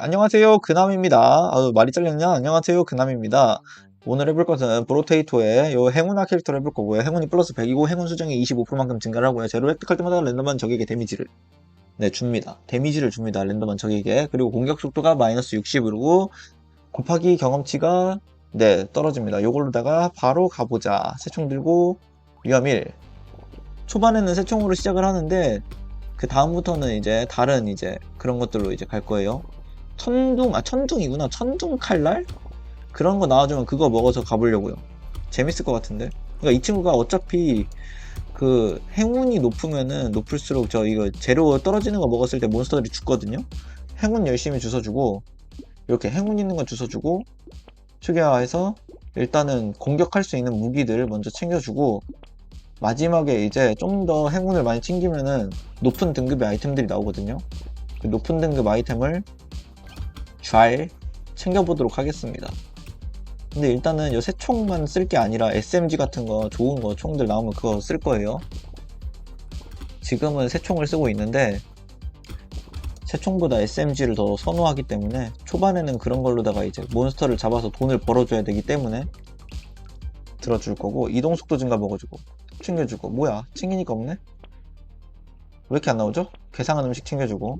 안녕하세요 그남입니다. 아, 말이 잘렸냐? 안녕하세요 그남입니다. 오늘 해볼 것은 브로테이토의 요 행운아 캐릭터를 해볼 거고요. 행운이 플러스 100이고 행운 수정이 25%만큼 증가를 하고요. 제로 획득할 때마다 랜덤한 적에게 데미지를 네 줍니다. 데미지를 줍니다 랜덤한 적에게. 그리고 공격 속도가 마이너스 60으로 곱하기 경험치가 네 떨어집니다. 요걸로다가 바로 가보자. 새총 들고 위험 1 초반에는 새총으로 시작을 하는데 그 다음부터는 이제 다른 이제 그런 것들로 이제 갈 거예요. 천둥 아 천둥이구나 천둥 칼날 그런 거 나와주면 그거 먹어서 가보려고요. 재밌을 것 같은데. 그러니까 이 친구가 어차피 그 행운이 높으면은 높을수록 저 이거 재료 떨어지는 거 먹었을 때 몬스터들이 죽거든요. 행운 열심히 주워주고 이렇게 행운 있는 거 주워주고 추계화해서 일단은 공격할 수 있는 무기들 먼저 챙겨주고 마지막에 이제 좀 더 행운을 많이 챙기면은 높은 등급의 아이템들이 나오거든요. 그 높은 등급 아이템을 잘 챙겨보도록 하겠습니다. 근데 일단은 요새 총만 쓸 게 아니라 SMG 같은 거 좋은 거 총들 나오면 그거 쓸 거예요. 지금은 새 총을 쓰고 있는데 새 총보다 SMG를 더 선호하기 때문에 초반에는 그런 걸로다가 이제 몬스터를 잡아서 돈을 벌어줘야 되기 때문에 들어줄 거고 이동 속도 증가 먹어주고 챙겨주고 뭐야 챙기니까 없네 왜 이렇게 안 나오죠? 괴상한 음식 챙겨주고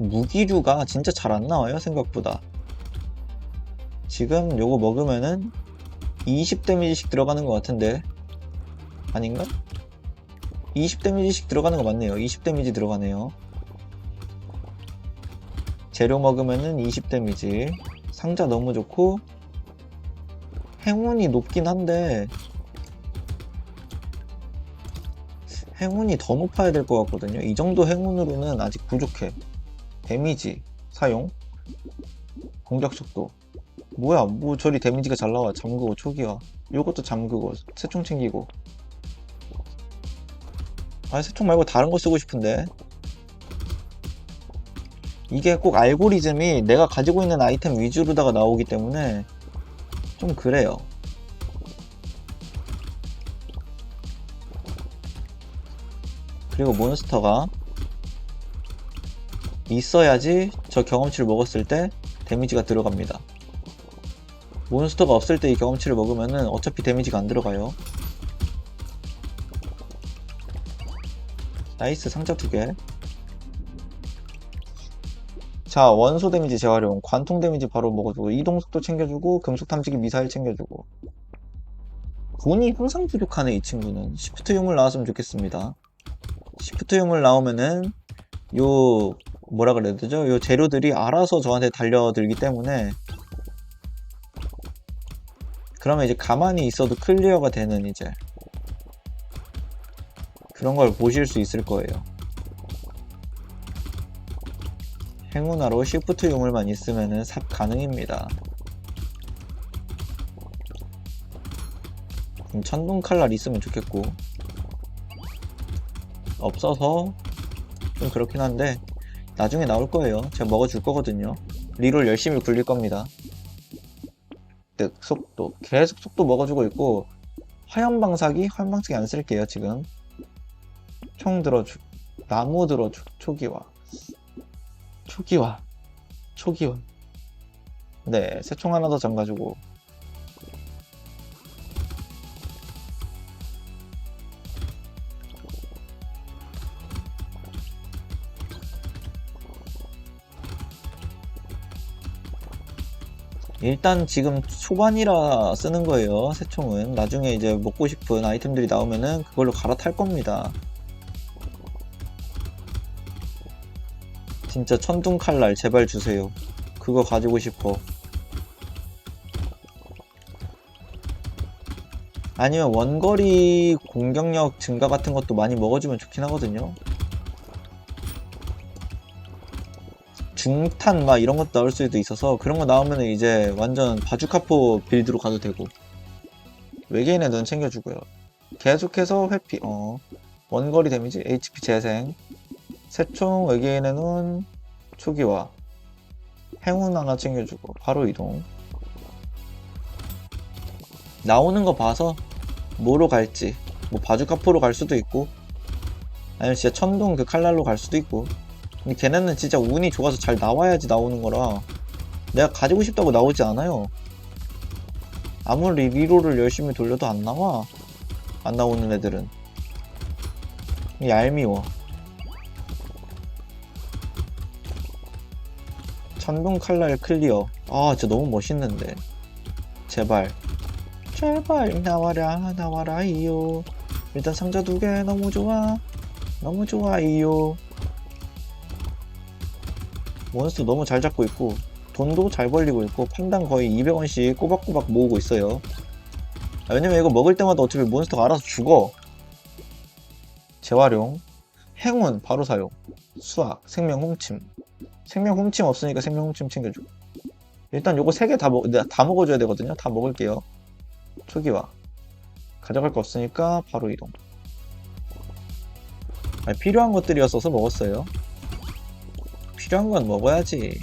무기류가 진짜 잘 안 나와요 생각보다 지금 요거 먹으면은 20 데미지씩 들어가는 것 같은데 아닌가? 20 데미지씩 들어가는 거 맞네요 20 데미지 들어가네요 재료 먹으면은 20 데미지 상자 너무 좋고 행운이 높긴 한데 행운이 더 높아야 될 것 같거든요. 이 정도 행운으로는 아직 부족해. 데미지 사용 공격 속도. 뭐야 뭐 저리 데미지가 잘 나와. 잠그고 초기화. 요것도 잠그고 새총 챙기고. 아 새총 말고 다른 거 쓰고 싶은데. 이게 꼭 알고리즘이 내가 가지고 있는 아이템 위주로다가 나오기 때문에 좀 그래요. 그리고 몬스터가 있어야지 저 경험치를 먹었을 때 데미지가 들어갑니다. 몬스터가 없을 때 이 경험치를 먹으면은 어차피 데미지가 안 들어가요. 나이스 상자 두 개. 자 원소 데미지 재활용 관통 데미지 바로 먹어주고 이동 속도 챙겨주고 금속 탐지기 미사일 챙겨주고 돈이 항상 부족하네 이 친구는 시프트 유물 나왔으면 좋겠습니다 시프트 유물 나오면은 요 뭐라 그래야 되죠? 요 재료들이 알아서 저한테 달려들기 때문에 그러면 이제 가만히 있어도 클리어가 되는 이제 그런 걸 보실 수 있을 거예요. 행운아로 시프트 유물만 있으면 삽 가능입니다. 음, 천둥 칼날 있으면 좋겠고. 없어서 좀 그렇긴 한데 나중에 나올 거예요. 제가 먹어줄 거거든요. 리롤 열심히 굴릴 겁니다. 득 속도 계속 속도 먹어주고 있고 화염 방사기 화염 방사기 안 쓸게요 지금. 총 들어주 나무 들어주 초기화 초기화 초기화 네 새총 하나 더 잠가주고 일단 지금 초반이라 쓰는 거예요 새총은 나중에 이제 먹고 싶은 아이템들이 나오면은 그걸로 갈아탈 겁니다 진짜 천둥 칼날 제발 주세요. 그거 가지고 싶어. 아니면 원거리 공격력 증가 같은 것도 많이 먹어주면 좋긴 하거든요. 중탄 막 이런 것도 나올 수도 있어서 그런 거 나오면 이제 완전 바주카포 빌드로 가도 되고. 외계인의 눈 챙겨주고요. 계속해서 회피, 어, 원거리 데미지, HP 재생, 새총 외계인의 눈 초기화. 행운 하나 챙겨주고 바로 이동. 나오는 거 봐서 뭐로 갈지. 뭐 바주카포로 갈 수도 있고. 아니면 진짜 천둥 그 칼날로 갈 수도 있고 근데 걔네는 진짜 운이 좋아서 잘 나와야지 나오는 거라 내가 가지고 싶다고 나오지 않아요. 아무리 리로를 열심히 돌려도 안 나와. 안 나오는 애들은. 얄미워. 천둥 칼날 클리어. 아, 진짜 너무 멋있는데. 제발. 제발 나와라 나와라 이요. 일단 상자 두 개 너무 좋아. 너무 좋아요. 몬스터 너무 잘 잡고 있고 돈도 잘 벌리고 있고 판당 거의 200원씩 꼬박꼬박 모으고 있어요. 아, 왜냐면 이거 먹을 때마다 어차피 몬스터가 알아서 죽어. 재활용, 행운 바로 사용, 수학, 생명 훔침. 생명 훔침 없으니까 생명 훔침 챙겨줘. 일단 요거 세개다 먹, 네, 다 먹어줘야 되거든요. 다 먹을게요. 초기화. 가져갈 거 없으니까 바로 이동. 아니, 필요한 것들이었어서 먹었어요. 필요한 건 먹어야지.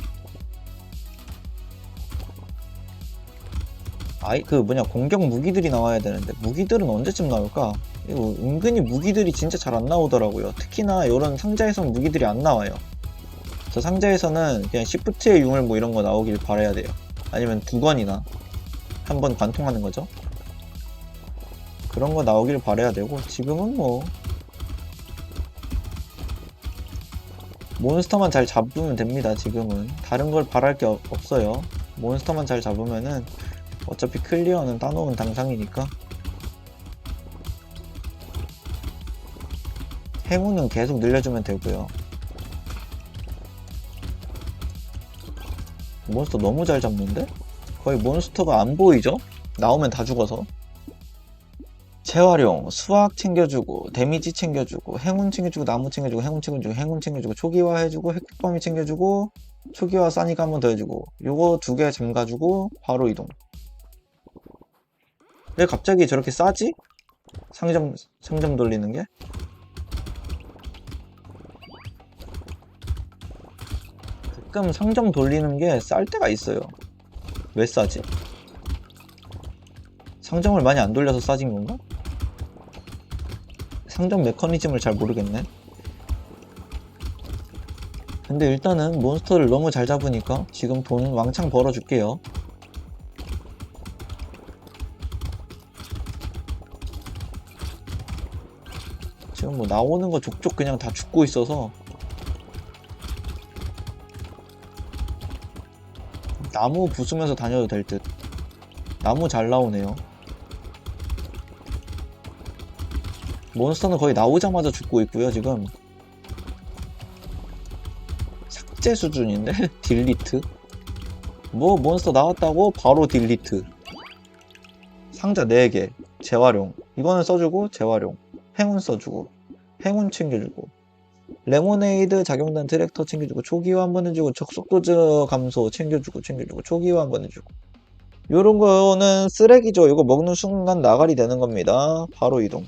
아이 그 뭐냐 공격 무기들이 나와야 되는데 무기들은 언제쯤 나올까? 이거 은근히 무기들이 진짜 잘 안 나오더라고요. 특히나 이런 상자에서는 무기들이 안 나와요. 저 상자에서는 그냥 시프트의 융을 뭐 이런 거 나오길 바라야 돼요. 아니면 두 건이나 한 번 관통하는 거죠. 그런 거 나오길 바라야 되고 지금은 뭐 몬스터만 잘 잡으면 됩니다. 지금은 다른 걸 바랄 게 없- 없어요. 몬스터만 잘 잡으면은 어차피 클리어는 따놓은 당상이니까 행운은 계속 늘려주면 되고요. 몬스터 너무 잘 잡는데? 거의 몬스터가 안 보이죠? 나오면 다 죽어서. 재활용, 수학 챙겨주고, 데미지 챙겨주고, 행운 챙겨주고, 나무 챙겨주고, 행운 챙겨주고, 행운 챙겨주고, 초기화 해주고, 핵폭범위 챙겨주고, 초기화 싸니까 한 번 더 해주고, 요거 두 개 잠가주고, 바로 이동. 왜 갑자기 저렇게 싸지? 상점, 상점 돌리는 게? 가끔 상점 돌리는 게 쌀 때가 있어요. 왜 싸지? 상점을 많이 안 돌려서 싸진 건가? 상점 메커니즘을 잘 모르겠네. 근데 일단은 몬스터를 너무 잘 잡으니까 지금 돈 왕창 벌어줄게요. 지금 뭐 나오는 거 족족 그냥 다 죽고 있어서 나무 부수면서 다녀도 될 듯. 나무 잘 나오네요. 몬스터는 거의 나오자마자 죽고 있고요, 지금. 삭제 수준인데? 딜리트? 뭐, 몬스터 나왔다고 바로 딜리트. 상자 4개, 재활용. 이거는 써주고, 재활용. 행운 써주고, 행운 챙겨주고. 레모네이드 작용단 트랙터 챙겨주고 초기화 한 번 해주고 적속도저 감소 챙겨주고 챙겨주고 초기화 한 번 해주고 요런 거는 쓰레기죠 이거 먹는 순간 나가리 되는 겁니다 바로 이동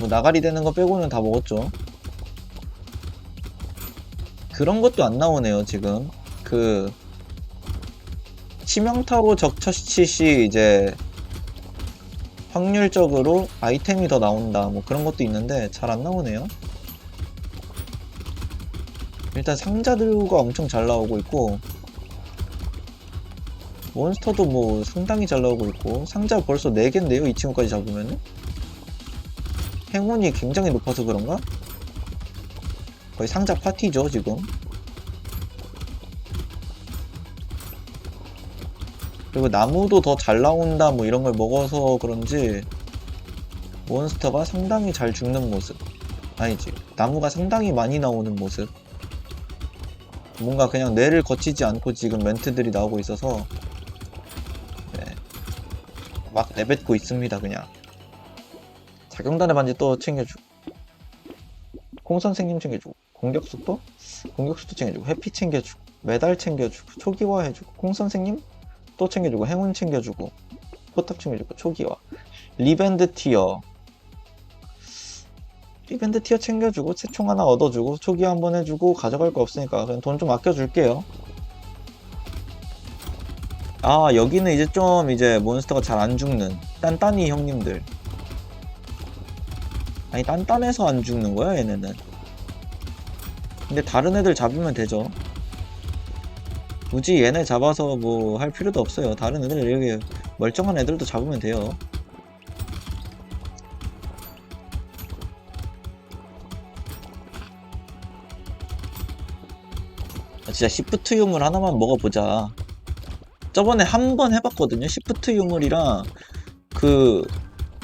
뭐 나가리 되는 거 빼고는 다 먹었죠. 그런 것도 안 나오네요 지금. 그 치명타로 적처치 시 이제 확률적으로 아이템이 더 나온다 뭐 그런 것도 있는데 잘 안 나오네요. 일단 상자들과 엄청 잘 나오고 있고 몬스터도 뭐 상당히 잘 나오고 있고 상자 벌써 4개인데요 이 친구까지 잡으면은 행운이 굉장히 높아서 그런가? 거의 상자 파티죠 지금. 그리고 나무도 더 잘 나온다 뭐 이런 걸 먹어서 그런지 몬스터가 상당히 잘 죽는 모습. 아니지. 나무가 상당히 많이 나오는 모습. 뭔가 그냥 뇌를 거치지 않고 지금 멘트들이 나오고 있어서 네. 막 내뱉고 있습니다 그냥 작용단의 반지 또 챙겨주고 콩 선생님 챙겨주고 공격 속도? 공격 속도 챙겨주고 해피 챙겨주고 메달 챙겨주고 초기화 해주고 콩 선생님 또 챙겨주고 행운 챙겨주고 포탑 챙겨주고 초기화. 리밴드 티어. 리밴드 티어 챙겨주고 채총 하나 얻어주고 초기화 한번 해주고 가져갈 거 없으니까 그냥 돈 좀 아껴줄게요. 아 여기는 이제 좀 이제 몬스터가 잘 안 죽는 딴딴이 형님들 아니 단단해서 안 죽는 거야 얘네는? 근데 다른 애들 잡으면 되죠. 굳이 얘네 잡아서 뭐 할 필요도 없어요. 다른 애들 이렇게 멀쩡한 애들도 잡으면 돼요. 아, 진짜 시프트 유물 하나만 먹어보자. 저번에 한 번 해봤거든요. 시프트 유물이랑 그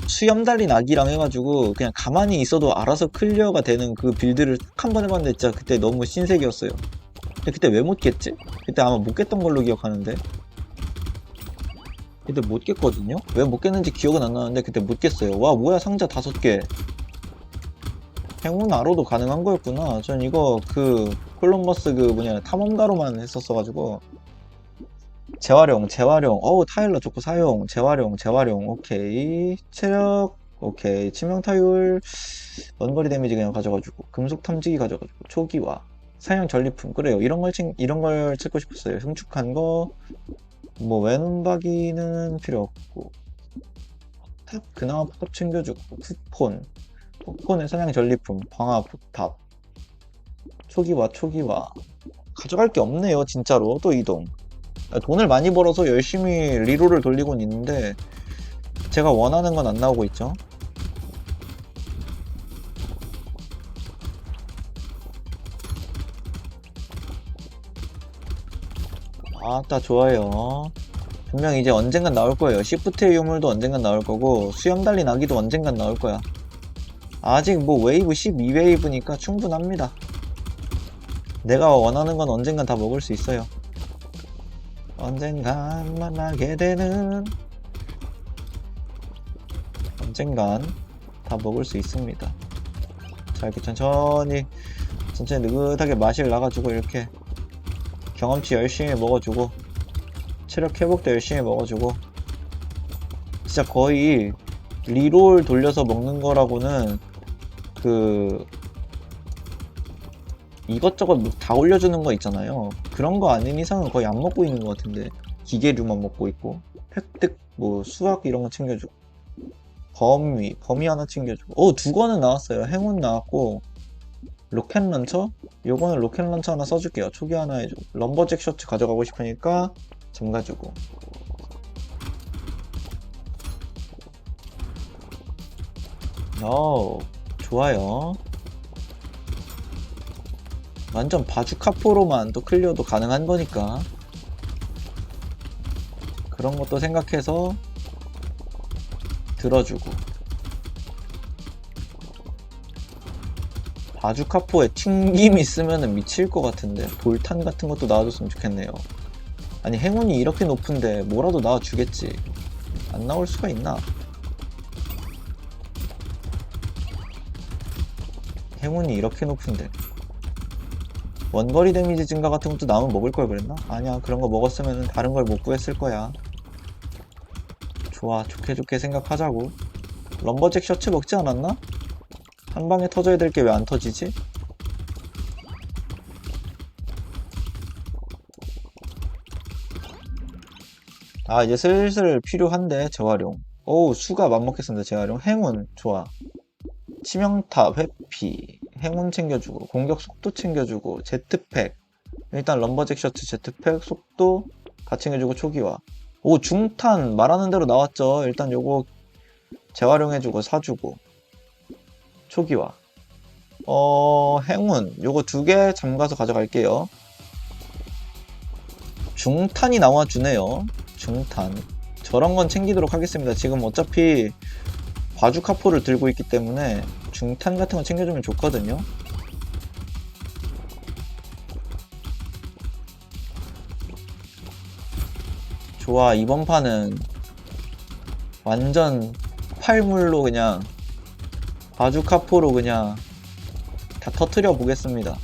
수염 달린 아기랑 해가지고 그냥 가만히 있어도 알아서 클리어가 되는 그 빌드를 딱한번 해봤는데 진짜 그때 너무 신세계였어요. 근데 그때 왜 못 깼지? 그때 아마 못 깼던 걸로 기억하는데. 그때 못 깼거든요? 왜 못 깼는지 기억은 안 나는데 그때 못 깼어요. 와 뭐야 상자 다섯 개. 행운 아로도 가능한 거였구나. 전 이거 그 콜럼버스 그 뭐냐 탐험가로만 했었어가지고 재활용, 재활용. 어우, 타일러 좋고 사용. 재활용, 재활용. 오케이. 체력. 오케이. 치명 타율. 원거리 데미지 그냥 가져가지고. 금속 탐지기 가져가지고. 초기화. 사용 전리품. 그래요. 이런 걸, 챙, 이런 걸 찾고 싶었어요. 흉축한 거. 뭐, 외눈박이는 필요 없고. 포탑. 그나마 포탑 챙겨주고. 쿠폰. 쿠폰의 사냥 전리품. 방아 포탑. 초기화, 초기화. 가져갈 게 없네요. 진짜로. 또 이동. 돈을 많이 벌어서 열심히 리로를 돌리곤 있는데 제가 원하는 건 안 나오고 있죠. 아따 좋아요. 분명 이제 언젠간 나올 거예요. 시프트의 유물도 언젠간 나올 거고 수염 달린 아기도 언젠간 나올 거야. 아직 뭐 웨이브 12웨이브니까 충분합니다. 내가 원하는 건 언젠간 다 먹을 수 있어요. 언젠간 만나게 되는 언젠간 다 먹을 수 있습니다. 자 이렇게 천천히 천천히 느긋하게 마실 나가지고 이렇게 경험치 열심히 먹어주고 체력 회복도 열심히 먹어주고 진짜 거의 리롤 돌려서 먹는 거라고는 그 이것저것 다 올려주는 거 있잖아요. 그런 거 아닌 이상은 거의 안 먹고 있는 것 같은데 기계류만 먹고 있고 획득 뭐 수학 이런 거 챙겨주고 범위 범위 하나 챙겨주고 어두 거는 나왔어요. 행운 나왔고 로켓 런처 요거는 로켓 런처 하나 써줄게요. 초기 하나 해주고 럼버잭 셔츠 가져가고 싶으니까 잠가주고 어 좋아요. 완전 바주카포로만 또 클리어도 가능한 거니까. 그런 것도 생각해서 들어주고. 바주카포에 튕김 있으면 미칠 것 같은데 돌탄 같은 것도 나와줬으면 좋겠네요. 아니 행운이 이렇게 높은데 뭐라도 나와주겠지. 안 나올 수가 있나? 행운이 이렇게 높은데 원거리 데미지 증가 같은 것도 나오면 먹을 걸 그랬나? 아니야 그런 거 먹었으면 다른 걸 못 구했을 거야 좋아 좋게 좋게 생각하자고 럼버잭 셔츠 먹지 않았나? 한 방에 터져야 될 게 왜 안 터지지? 아 이제 슬슬 필요한데 재활용 오우 수가 맘먹겠습니다 재활용 행운 좋아 치명타 회피 행운 챙겨주고 공격 속도 챙겨주고 제트팩. 일단 럼버잭 셔츠 제트팩 속도 다 챙겨주고 초기화. 오 중탄 말하는 대로 나왔죠. 일단 요거 재활용해주고 사주고. 초기화. 어 행운. 요거 두 개 잠가서 가져갈게요. 중탄이 나와주네요. 중탄. 저런 건 챙기도록 하겠습니다. 지금 어차피 바주카포를 들고 있기 때문에 중탄 같은 거 챙겨주면 좋거든요. 좋아, 이번 판은 완전 활물로 그냥 바주카포로 그냥 다 터트려 보겠습니다.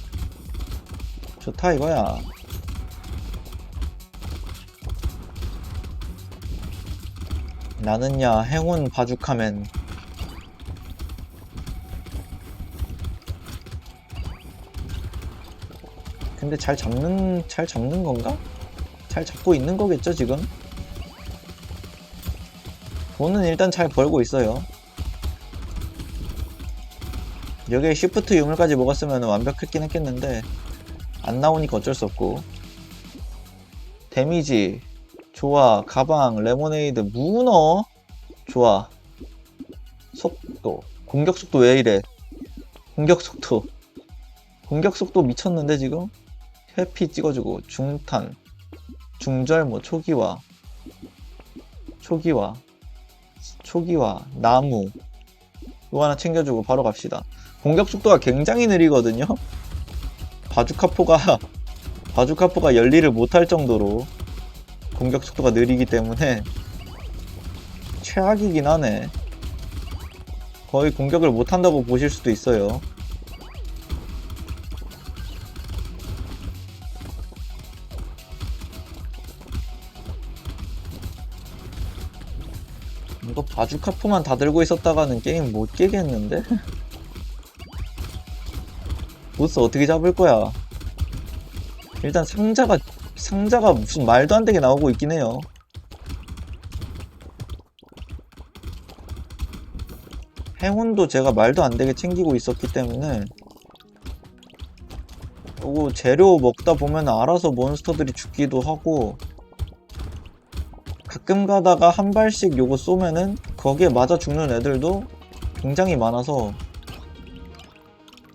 좋다 이거야. 나는야 행운 바주카맨 근데 잘 잡는 잘 잡는 건가? 잘 잡고 있는 거겠죠 지금? 돈은 일단 잘 벌고 있어요. 여기에 시프트 유물까지 먹었으면 완벽했긴 했겠는데 안 나오니까 어쩔 수 없고. 데미지 좋아 가방 레모네이드 문어 좋아 속도. 공격 속도 왜 이래? 공격 속도. 공격 속도 미쳤는데 지금 회피 찍어주고 중탄 중절모 초기화 초기화 초기화 나무 이거 하나 챙겨주고 바로 갑시다. 공격 속도가 굉장히 느리거든요? 바주카포가 바주카포가 열리를 못할 정도로 공격 속도가 느리기 때문에 최악이긴 하네. 거의 공격을 못한다고 보실 수도 있어요 바주카포만 다 들고 있었다가는 게임 못 깨겠는데? 보스 어떻게 잡을 거야? 일단 상자가 상자가 무슨 말도 안 되게 나오고 있긴 해요. 행운도 제가 말도 안 되게 챙기고 있었기 때문에 요거 재료 먹다 보면 알아서 몬스터들이 죽기도 하고 가끔 가다가 한 발씩 요거 쏘면은 거기에 맞아 죽는 애들도 굉장히 많아서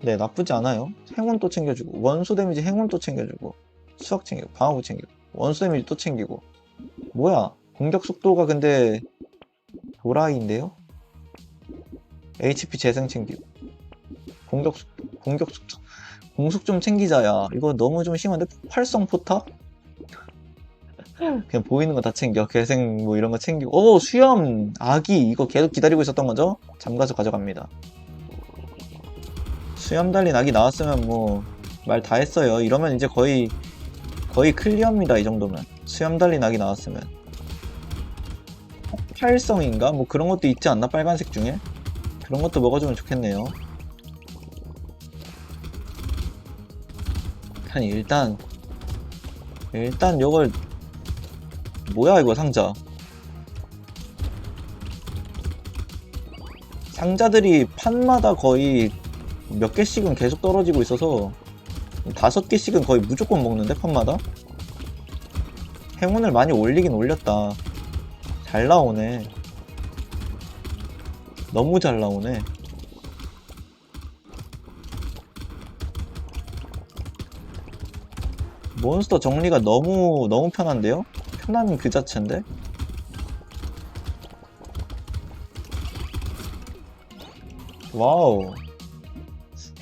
네 나쁘지 않아요. 행운 또 챙겨주고 원소 데미지 행운 또 챙겨주고 수학 챙기고 방어구 챙기고 원소 데미지 또 챙기고. 뭐야? 공격 속도가 근데 도라이인데요? HP 재생 챙기고. 공격 공격 공속 좀 챙기자야. 이거 너무 좀 심한데? 활성 포탑 그냥 보이는 거 다 챙겨. 개생 뭐 이런 거 챙기고. 오 수염 아기 이거 계속 기다리고 있었던 거죠? 잠가서 가져갑니다. 수염 달린 아기 나왔으면 뭐 말 다 했어요. 이러면 이제 거의 거의 클리어입니다 이 정도면. 수염 달린 아기 나왔으면. 폭발성인가? 뭐 그런 것도 있지 않나 빨간색 중에? 그런 것도 먹어주면 좋겠네요. 아니 일단 일단 요걸 뭐야 이거 상자? 상자들이 판마다 거의 몇 개씩은 계속 떨어지고 있어서 다섯 개씩은 거의 무조건 먹는데 판마다? 행운을 많이 올리긴 올렸다. 잘 나오네. 너무 잘 나오네. 몬스터 정리가 너무 너무 편한데요? 편한 그 자체인데? 와우.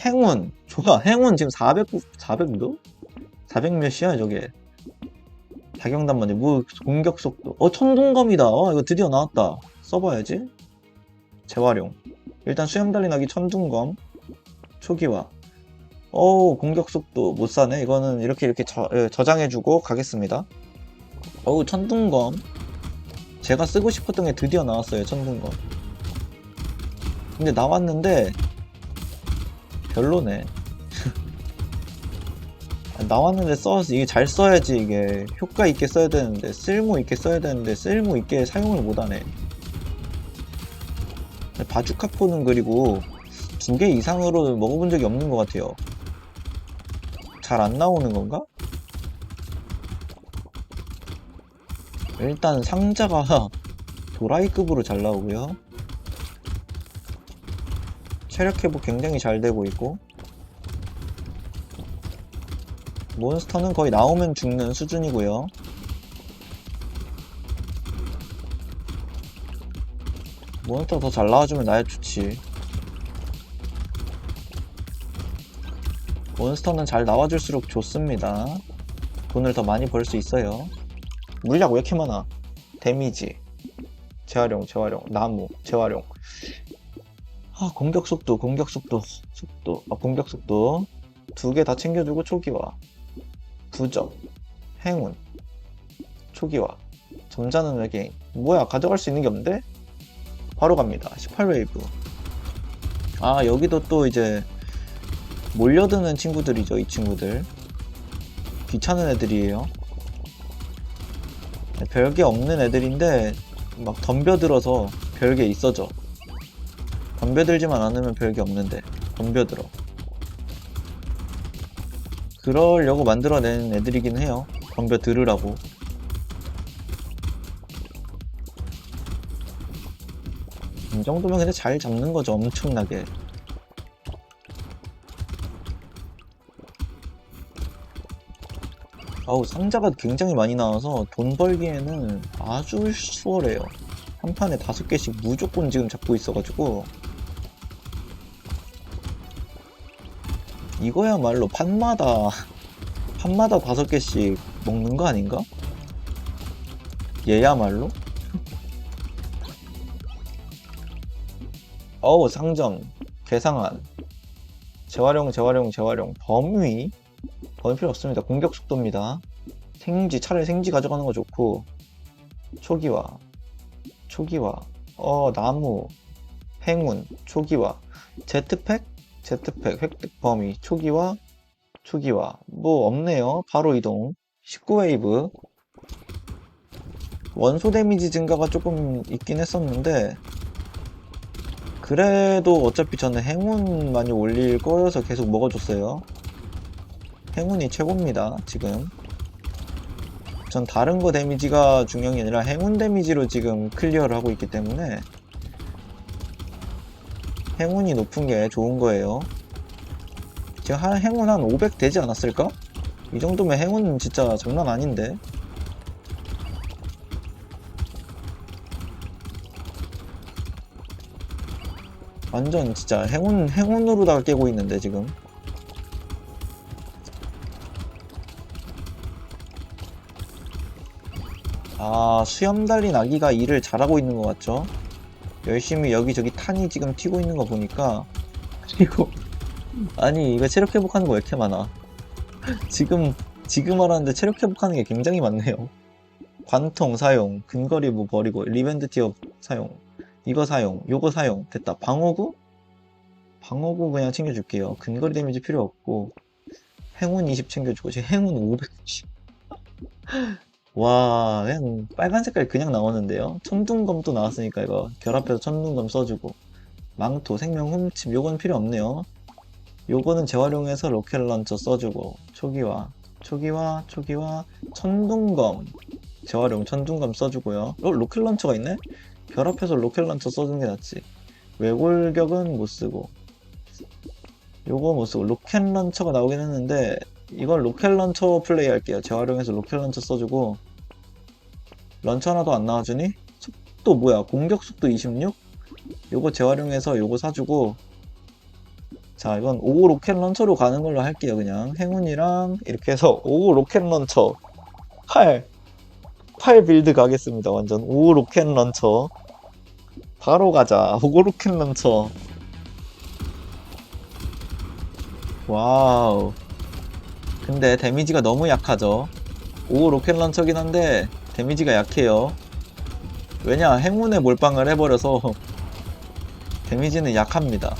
행운. 좋아. 행운 지금 400 400도? 400 몇이야 저게? 자경단 먼저 뭐 공격 속도. 어 천둥검이다. 어 이거 드디어 나왔다. 써봐야지. 재활용. 일단 수염 달린 아기 천둥검. 초기화. 어우 공격 속도 못 사네. 이거는 이렇게 이렇게 저, 예, 저장해주고 가겠습니다 어우 천둥검. 제가 쓰고 싶었던 게 드디어 나왔어요 천둥검. 근데 나왔는데 별로네. 아, 나왔는데 써서 이게 잘 써야지 이게 효과 있게 써야 되는데 쓸모 있게 써야 되는데 쓸모 있게 사용을 못하네. 바주카포는 그리고 두 개 이상으로 먹어본 적이 없는 것 같아요. 잘 안 나오는 건가? 일단 상자가 도라이급으로 잘 나오고요. 체력 회복 굉장히 잘 되고 있고 몬스터는 거의 나오면 죽는 수준이고요. 몬스터 더 잘 나와주면 나야 좋지 몬스터는 잘 나와줄수록 좋습니다. 돈을 더 많이 벌 수 있어요 물약 왜 이렇게 많아? 데미지 재활용 재활용 나무 재활용. 아 공격 속도 공격 속도 속도 아 공격 속도. 두 개 다 챙겨주고 초기화. 부적 행운 초기화. 점자는 외계인. 뭐야 가져갈 수 있는 게 없는데? 바로 갑니다. 18웨이브. 아 여기도 또 이제 몰려드는 친구들이죠 이 친구들. 귀찮은 애들이에요 별게 없는 애들인데 막 덤벼들어서 별게 있어져 덤벼들지만 않으면 별게 없는데 덤벼들어. 그러려고 만들어낸 애들이긴 해요. 덤벼들으라고. 이 정도면 근데 잘 잡는 거죠, 엄청나게. 아우, 상자가 굉장히 많이 나와서 돈 벌기에는 아주 수월해요. 한 판에 다섯 개씩 무조건 지금 잡고 있어가지고. 이거야말로 판마다, 판마다 다섯 개씩 먹는 거 아닌가? 얘야말로? 어우 상점 개상한 재활용 재활용 재활용 범위 범위 필요 없습니다. 공격 속도입니다. 생지 차라리 생지 가져가는 거 좋고 초기화 초기화 어 나무 행운 초기화 제트팩? 제트팩 획득 범위 초기화 초기화. 뭐 없네요. 바로 이동. 19웨이브. 원소 데미지 증가가 조금 있긴 했었는데 그래도 어차피 저는 행운 많이 올릴 거여서 계속 먹어줬어요. 행운이 최고입니다, 지금. 전 다른 거 데미지가 중요한 게 아니라 행운 데미지로 지금 클리어를 하고 있기 때문에 행운이 높은 게 좋은 거예요. 지금 한 행운 한 500 되지 않았을까? 이 정도면 행운 진짜 장난 아닌데. 완전 진짜 행운 행운으로다가 깨고 있는데 지금 아 수염 달린 아기가 일을 잘하고 있는 것 같죠 열심히 여기저기 탄이 지금 튀고 있는 거 보니까 그리고 아니 이거 체력 회복하는 거 왜 이렇게 많아 지금 지금 알았는데 체력 회복하는 게 굉장히 많네요 관통 사용 근거리 뭐 버리고 리벤드 티어 사용 이거 사용, 요거 사용. 됐다. 방어구? 방어구 그냥 챙겨줄게요. 근거리 데미지 필요 없고. 행운 20 챙겨주고, 지금 행운 560. 와, 그냥 빨간 색깔 그냥 나오는데요. 천둥검 또 나왔으니까 이거 결합해서 천둥검 써주고. 망토, 생명 훔침, 요건 필요 없네요. 요거는 재활용해서 로켓 런처 써주고. 초기화, 초기화, 초기화, 천둥검. 재활용 천둥검 써주고요. 어, 로켓 런처가 있네? 결합해서 로켓 런처 써주는 게 낫지. 외골격은 못 쓰고. 요거 못 쓰고. 로켓 런처가 나오긴 했는데, 이건 로켓 런처 플레이 할게요. 재활용해서 로켓 런처 써주고. 런처 하나도 안 나와주니? 속도 뭐야? 공격 속도 26? 요거 재활용해서 요거 사주고. 자, 이건 5 로켓 런처로 가는 걸로 할게요. 그냥. 행운이랑 이렇게 해서 5 로켓 런처. 8. 8 빌드 가겠습니다. 완전 5 로켓 런처. 바로 가자. 5 로켓 런처. 와우. 근데 데미지가 너무 약하죠. 5 로켓 런처긴 한데 데미지가 약해요. 왜냐 행운에 몰빵을 해버려서 데미지는 약합니다.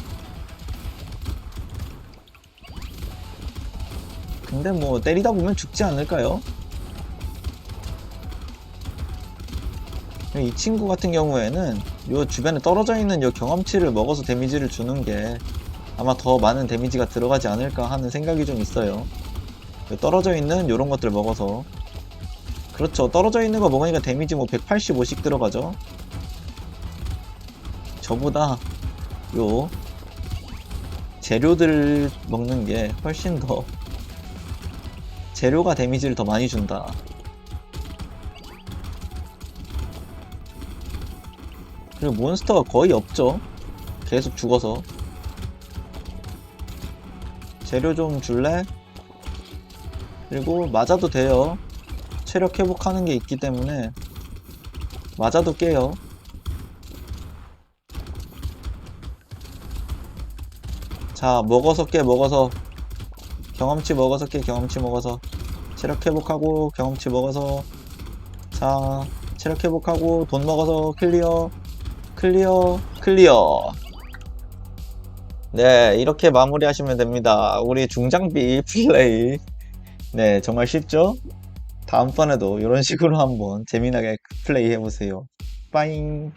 근데 뭐 때리다 보면 죽지 않을까요? 이 친구 같은 경우에는 요 주변에 떨어져 있는 요 경험치를 먹어서 데미지를 주는 게 아마 더 많은 데미지가 들어가지 않을까 하는 생각이 좀 있어요. 요 떨어져 있는 요런 것들 먹어서 그렇죠. 떨어져 있는 거 먹으니까 데미지 뭐 185씩 들어가죠. 저보다 요 재료들 먹는 게 훨씬 더 재료가 데미지를 더 많이 준다. 그리고 몬스터가 거의 없죠. 계속 죽어서. 재료 좀 줄래? 그리고 맞아도 돼요. 체력 회복하는 게 있기 때문에 맞아도 깨요. 자, 먹어서 깨, 먹어서. 경험치 먹어서 깨, 경험치 먹어서. 체력 회복하고, 경험치 먹어서. 자, 체력 회복하고, 돈 먹어서 클리어. 클리어, 클리어. 네, 이렇게 마무리하시면 됩니다. 우리 중장비 플레이. 네, 정말 쉽죠? 다음번에도 이런 식으로 한번 재미나게 플레이 해보세요. 빠잉.